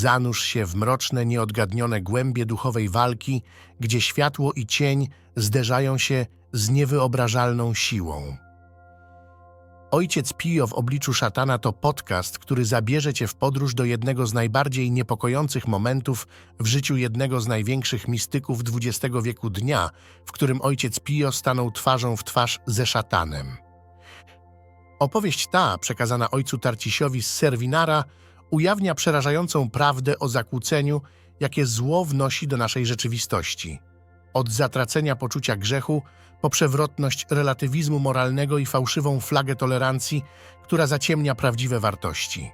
Zanurz się w mroczne, nieodgadnione głębie duchowej walki, gdzie światło i cień zderzają się z niewyobrażalną siłą. Ojciec Pio w obliczu szatana to podcast, który zabierze cię w podróż do jednego z najbardziej niepokojących momentów w życiu jednego z największych mistyków XX wieku dnia, w którym ojciec Pio stanął twarzą w twarz ze szatanem. Opowieść ta, przekazana ojcu Tarcisiowi z Serwinara, ujawnia przerażającą prawdę o zakłóceniu, jakie zło wnosi do naszej rzeczywistości. Od zatracenia poczucia grzechu, po przewrotność relatywizmu moralnego i fałszywą flagę tolerancji, która zaciemnia prawdziwe wartości.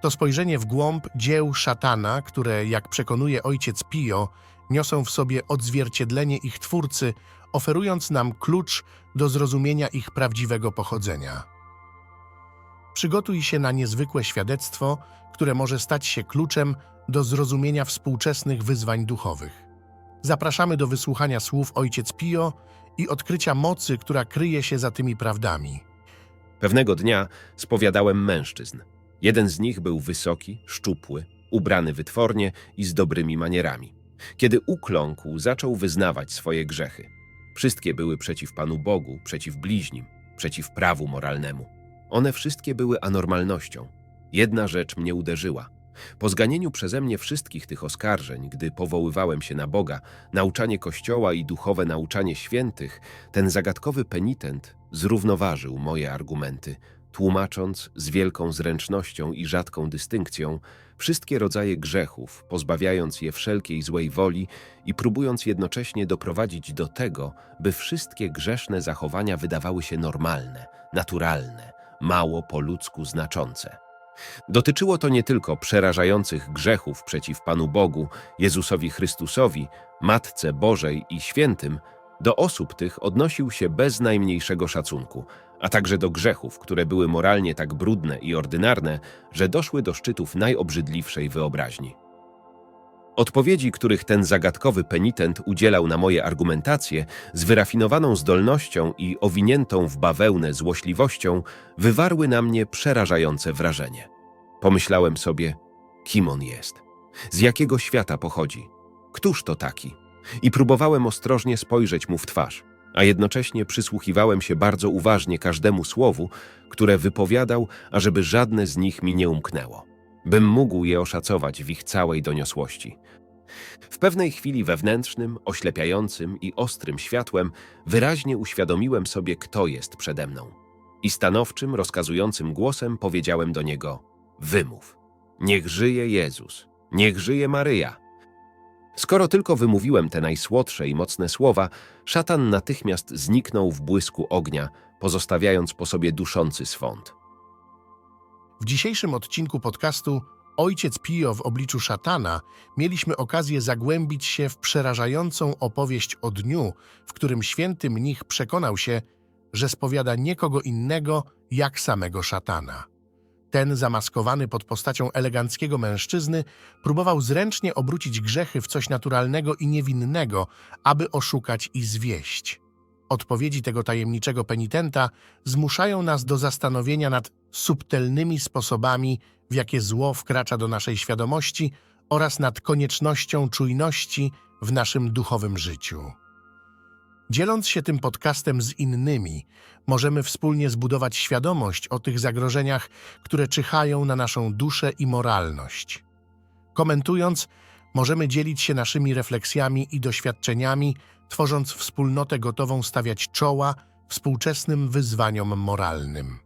To spojrzenie w głąb dzieł szatana, które, jak przekonuje ojciec Pio, niosą w sobie odzwierciedlenie ich twórcy, oferując nam klucz do zrozumienia ich prawdziwego pochodzenia. Przygotuj się na niezwykłe świadectwo, które może stać się kluczem do zrozumienia współczesnych wyzwań duchowych. Zapraszamy do wysłuchania słów Ojciec Pio i odkrycia mocy, która kryje się za tymi prawdami. Pewnego dnia spowiadałem mężczyzn. Jeden z nich był wysoki, szczupły, ubrany wytwornie i z dobrymi manierami. Kiedy ukląkł, zaczął wyznawać swoje grzechy. Wszystkie były przeciw Panu Bogu, przeciw bliźnim, przeciw prawu moralnemu. One wszystkie były anormalnością. Jedna rzecz mnie uderzyła. Po zganieniu przeze mnie wszystkich tych oskarżeń, gdy powoływałem się na Boga, nauczanie Kościoła i duchowe nauczanie świętych, ten zagadkowy penitent zrównoważył moje argumenty, tłumacząc z wielką zręcznością i rzadką dystynkcją wszystkie rodzaje grzechów, pozbawiając je wszelkiej złej woli i próbując jednocześnie doprowadzić do tego, by wszystkie grzeszne zachowania wydawały się normalne, naturalne, mało po ludzku znaczące. Dotyczyło to nie tylko przerażających grzechów przeciw Panu Bogu, Jezusowi Chrystusowi, Matce Bożej i Świętym, do osób tych odnosił się bez najmniejszego szacunku, a także do grzechów, które były moralnie tak brudne i ordynarne, że doszły do szczytów najobrzydliwszej wyobraźni. Odpowiedzi, których ten zagadkowy penitent udzielał na moje argumentacje, z wyrafinowaną zdolnością i owiniętą w bawełnę złośliwością, wywarły na mnie przerażające wrażenie. Pomyślałem sobie, kim on jest, z jakiego świata pochodzi, któż to taki? I próbowałem ostrożnie spojrzeć mu w twarz, a jednocześnie przysłuchiwałem się bardzo uważnie każdemu słowu, które wypowiadał, ażeby żadne z nich mi nie umknęło bym mógł je oszacować w ich całej doniosłości. W pewnej chwili wewnętrznym, oślepiającym i ostrym światłem wyraźnie uświadomiłem sobie, kto jest przede mną. I stanowczym, rozkazującym głosem powiedziałem do niego: Wymów. Niech żyje Jezus, niech żyje Maryja. Skoro tylko wymówiłem te najsłodsze i mocne słowa, szatan natychmiast zniknął w błysku ognia, pozostawiając po sobie duszący swąd. W dzisiejszym odcinku podcastu Ojciec Pio w obliczu szatana mieliśmy okazję zagłębić się w przerażającą opowieść o dniu, w którym święty mnich przekonał się, że spowiada nie kogo innego jak samego szatana. Ten, zamaskowany pod postacią eleganckiego mężczyzny, próbował zręcznie obrócić grzechy w coś naturalnego i niewinnego, aby oszukać i zwieść. Odpowiedzi tego tajemniczego penitenta zmuszają nas do zastanowienia nad subtelnymi sposobami, w jakie zło wkracza do naszej świadomości oraz nad koniecznością czujności w naszym duchowym życiu. Dzieląc się tym podcastem z innymi, możemy wspólnie zbudować świadomość o tych zagrożeniach, które czyhają na naszą duszę i moralność. Komentując, możemy dzielić się naszymi refleksjami i doświadczeniami, tworząc wspólnotę gotową stawiać czoła współczesnym wyzwaniom moralnym.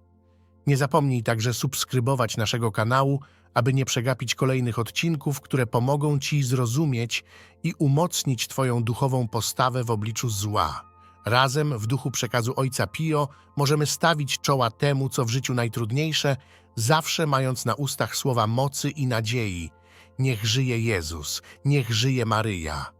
Nie zapomnij także subskrybować naszego kanału, aby nie przegapić kolejnych odcinków, które pomogą Ci zrozumieć i umocnić Twoją duchową postawę w obliczu zła. Razem, w duchu przekazu Ojca Pio, możemy stawić czoła temu, co w życiu najtrudniejsze, zawsze mając na ustach słowa mocy i nadziei. Niech żyje Jezus, niech żyje Maryja.